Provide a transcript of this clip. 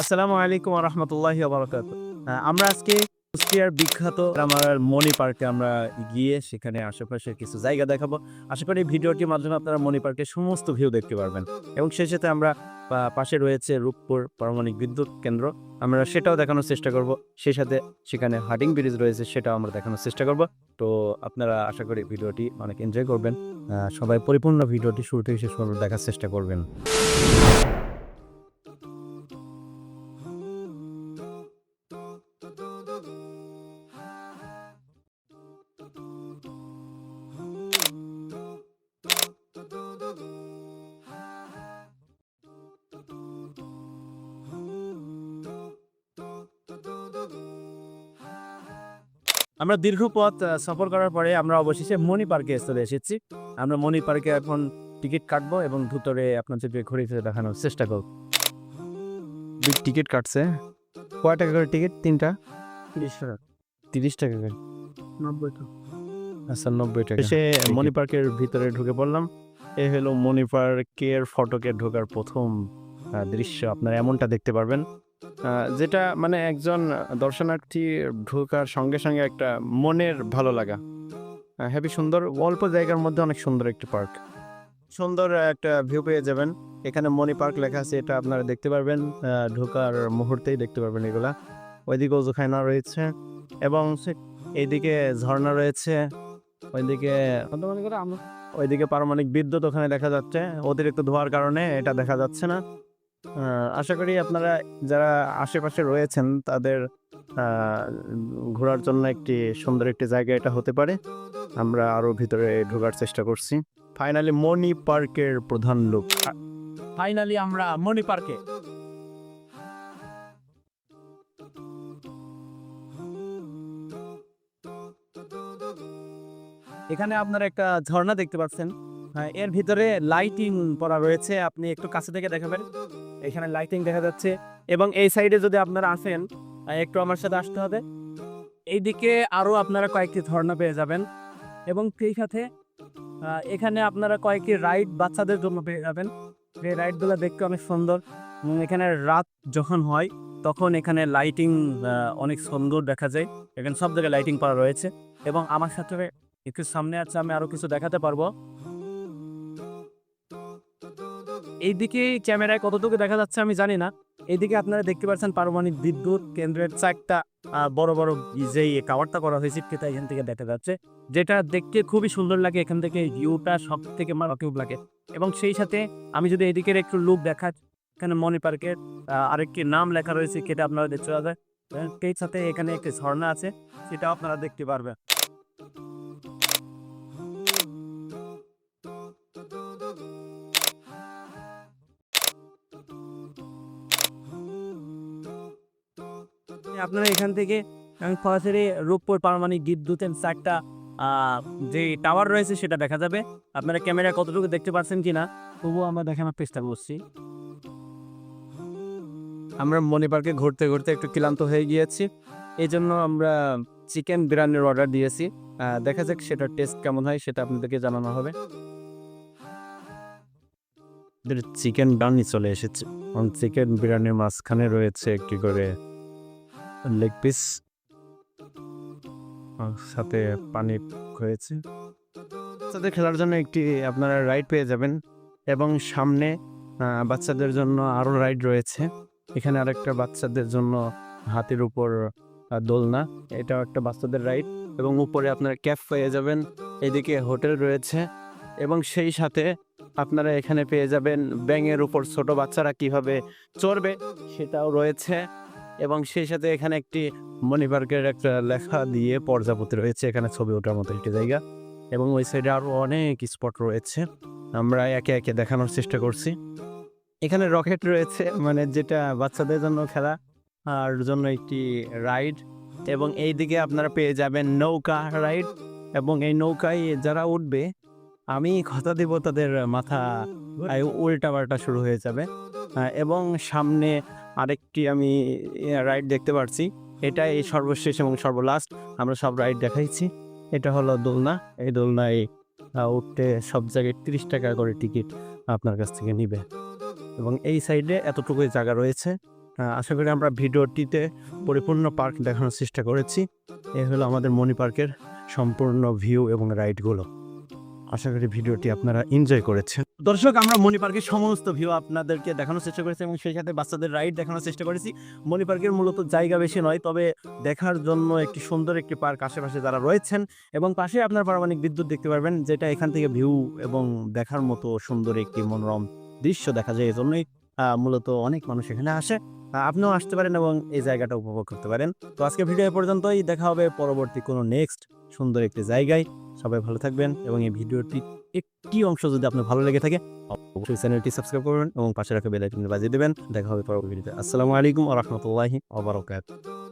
আসসালামু আলাইকুম রহমতুল্লাহি বারকাত আমরা আজকে কুষ্টিয়ার বিখ্যাত আমার মণি পার্কে আমরা গিয়ে সেখানে আশেপাশে কিছু জায়গা দেখাবো। আশা করি ভিডিওটির মাধ্যমে আপনারা মণি পার্কের সমস্ত ভিউ দেখতে পারবেন। এবং সেই সাথে আমরা পাশে রয়েছে রূপপুর পারমাণবিক বিদ্যুৎ কেন্দ্র। আমরা সেটাও দেখানোর চেষ্টা করব। সেই সাথে সেখানে হার্ডিং ব্রিজ রয়েছে, সেটাও আমরা দেখানোর চেষ্টা করব। তো আপনারা আশা করি ভিডিওটি অনেক এনজয় করবেন। সবাই পরিপূর্ণ ভিডিওটি শুরু থেকে শেষ পর্যন্ত দেখার চেষ্টা করবেন। আমরা দীর্ঘ পথ সফর করার পরে আমরা অবশেষে মণি পার্কে চলে এসেছি। আমরা মণি পার্কে এখন টিকিট কাটবো এবং ভিতরে আপনাদেরকে ঘুরে ফিরে দেখানোর চেষ্টা করব। টিকিট কাটছে। কয় টাকা করে টিকিট তিনটা? তিরিশ টাকা। তিরিশ টাকা করে। নব্বই টাকা। আচ্ছা নব্বই টাকা। এসে মণি পার্কের ভিতরে ঢুকে পড়লাম। এ হলো মণি পার্কের ফটকে ঢোকার প্রথম দৃশ্য। আপনারা এমনটা দেখতে পারবেন। যেটা মানে একজন দর্শনার্থী ঢোকার সঙ্গে সঙ্গে একটা মনের ভালো লাগা। হ্যাপি সুন্দর অল্প জায়গার মধ্যে অনেক সুন্দর একটি পার্ক। সুন্দর একটা ভিউ পেয়ে যাবেন। এখানে মণি পার্ক লেখা আছে এটা আপনারা দেখতে পারবেন। আহ, ঢোকার মুহূর্তেই দেখতে পারবেন এগুলা। ওইদিকে ওজুখানা রয়েছে এবং এইদিকে ঝর্ণা রয়েছে। ওইদিকে মনে ওইদিকে পারমাণবিক বিদ্যুৎ ওখানে দেখা যাচ্ছে। অতিরিক্ত ধোয়ার কারণে এটা দেখা যাচ্ছে না। আশা করি আপনারা যারা আশেপাশে রয়েছেন, তাদের ঘোরার জন্য একটি সুন্দর একটি জায়গা এটা হতে পারে। আমরা আরও ভিতরে ঢোকার চেষ্টা করছি। ফাইনালি মণি পার্কের প্রধান লোক। ফাইনালি আমরা মণি পার্কে এখানে আপনারা একটা ঝর্ণা দেখতে পাচ্ছেন। এর ভিতরে লাইটিং করা রয়েছে। আপনি একটু কাছে থেকে দেখাবেন। এখানে লাইটিং দেখা যাচ্ছে। এবং এই সাইডে যদি আপনারা আসেন একটু আমার সাথে আসতে হবে। এইদিকে আরও আপনারা কয়েকটি ঝর্ণা পেয়ে যাবেন। এবং সেই সাথে এখানে আপনারা কয়েকটি রাইড বাচ্চাদের জন্য পেয়ে যাবেন। এই রাইডগুলো দেখতে অনেক সুন্দর। এখানে রাত যখন হয়, তখন এখানে লাইটিং অনেক সুন্দর দেখা যায়। এখানে সব জায়গায় লাইটিং করা রয়েছে। এবং আমার সাথে একটু সামনে আছে, আমি আরও কিছু দেখাতে পারব। এইদিকে ক্যামেরায় কতটুকু দেখা যাচ্ছে আমি জানি না। এইদিকে আপনারা দেখতে পাচ্ছেন পারমাণবিক বিদ্যুৎ কেন্দ্রের চারটা বড় বড় যেই কাভারটা করা হয়েছে সেটা এখান থেকে দেখা যাচ্ছে। যেটা দেখতে খুবই সুন্দর লাগে, এখান থেকে ভিউটা সব থেকে মারাত্মক লাগে। এবং সেই সাথে আমি যদি এদিকের একটু লুক দেখা এখানে মনি পার্কের আরেকটি নাম লেখা রয়েছে, সেটা আপনারা দেখতে পাবেন। সেই সাথে এখানে একটি ঝর্ণা আছে, সেটাও আপনারা দেখতে পারবেন। আপনারা এখান থেকে, আমি সরাসরি রূপপুর পারমাণবিক বিদ্যুতের চারটা যে টাওয়ার রয়েছে সেটা দেখা যাবে। আপনারা ক্যামেরা কতটুকু দেখতে পাচ্ছেন কিনা? তবুও আমরা দেখানোর চেষ্টা করছি আমরা মনি পার্কে ঘুরতে ঘুরতে একটু ক্লান্ত হয়ে গিয়েছি। এই জন্য আমরা চিকেন বিরিয়ানির অর্ডার দিয়েছি। দেখা যাক সেটার টেস্ট কেমন হয়, সেটা আপনাদেরকে জানানো হবে। চিকেন বিরিয়ানি চলে এসেছে। চিকেন বিরিয়ানির মাঝখানে রয়েছে একটি করে লেগ পিস সাথে পানি হয়েছে বাচ্চাদের খেলার জন্য একটি, আপনারা রাইড পেয়ে যাবেন এবং সামনে বাচ্চাদের জন্য আরও রাইড রয়েছে। এখানে আরেকটা বাচ্চাদের জন্য হাতির উপর দোলনা, এটাও একটা বাচ্চাদের রাইড এবং উপরে আপনারা ক্যাফ পেয়ে যাবেন, এদিকে হোটেল রয়েছে এবং সেই সাথে আপনারা এখানে পেয়ে যাবেন ব্যাঙের উপর ছোট বাচ্চারা কীভাবে চড়বে সেটাও রয়েছে। এবং সেই সাথে এখানে একটি মনি পার্কের একটা লেখা দিয়ে পর্যাপতি রয়েছে, এখানে ছবি ওঠার মতো একটি জায়গা। এবং ওই সাইডে আরও অনেক স্পট রয়েছে, আমরা একে একে দেখানোর চেষ্টা করছি। এখানে রকেট রয়েছে মানে যেটা বাচ্চাদের জন্য খেলা, আর জন্য একটি রাইড। এবং এই দিকে আপনারা পেয়ে যাবেন নৌকা রাইড। এবং এই নৌকায় যারা উঠবে, আমি কথা দেব তাদের মাথা উল্টা পাল্টা শুরু হয়ে যাবে। এবং সামনে আরেকটি আমি রাইড দেখতে পারছি। এটা এই সর্বশেষ এবং সর্বলাস্ট। আমরা সব রাইড দেখাইছি। এটা হলো দোলনা। এই দোলনায় উঠতে সব জায়গায় তিরিশ টাকা করে টিকিট আপনার কাছ থেকে নিবে। এবং এই সাইডে এতটুকুই জায়গা রয়েছে। আশা করি আমরা ভিডিওটিতে পরিপূর্ণ পার্ক দেখানোর চেষ্টা করেছি। এ হলো আমাদের মণি পার্কের সম্পূর্ণ ভিউ এবং রাইডগুলো আশা করি ভিডিওটি আপনারা এনজয় করেছেন। দর্শক আমরা মণি পার্কের সমস্ত ভিউ আপনাদেরকে দেখানোর চেষ্টা করেছি এবং সেই সাথে বাচ্চাদের রাইড দেখানোর চেষ্টা করেছি। মণি পার্কের মূলত জায়গা বেশি নয় তবে দেখার জন্য একটি সুন্দর একটি পার্ক আশেপাশে যারা রয়েছেন এবং পাশে আপনার পারমাণিক বিদ্যুৎ দেখতে পারবেন যেটা এখান থেকে ভিউ এবং দেখার মতো সুন্দর একটি মনোরম দৃশ্য দেখা যায়। এই জন্যই আহ, মূলত অনেক মানুষ এখানে আসে। আপনিও আসতে পারেন এবং এই জায়গাটা উপভোগ করতে পারেন। তো আজকে ভিডিও পর্যন্তই দেখা হবে পরবর্তী কোনো নেক্সট সুন্দর একটি জায়গায়। সবাই ভালো থাকবেন এবং এই ভিডিওটি একটি অংশ যদি আপনার ভালো লেগে থাকে, অবশ্যই চ্যানেলটি সাবস্ক্রাইব করবেন এবং পাশে রাখা বেলাইকনটি বাজিয়ে দেবেন। দেখা হবে পরবর্তী ভিডিওতে। আসসালামু আলাইকুম ওয়া রাহমাতুল্লাহি ওয়া বারাকাতুহু।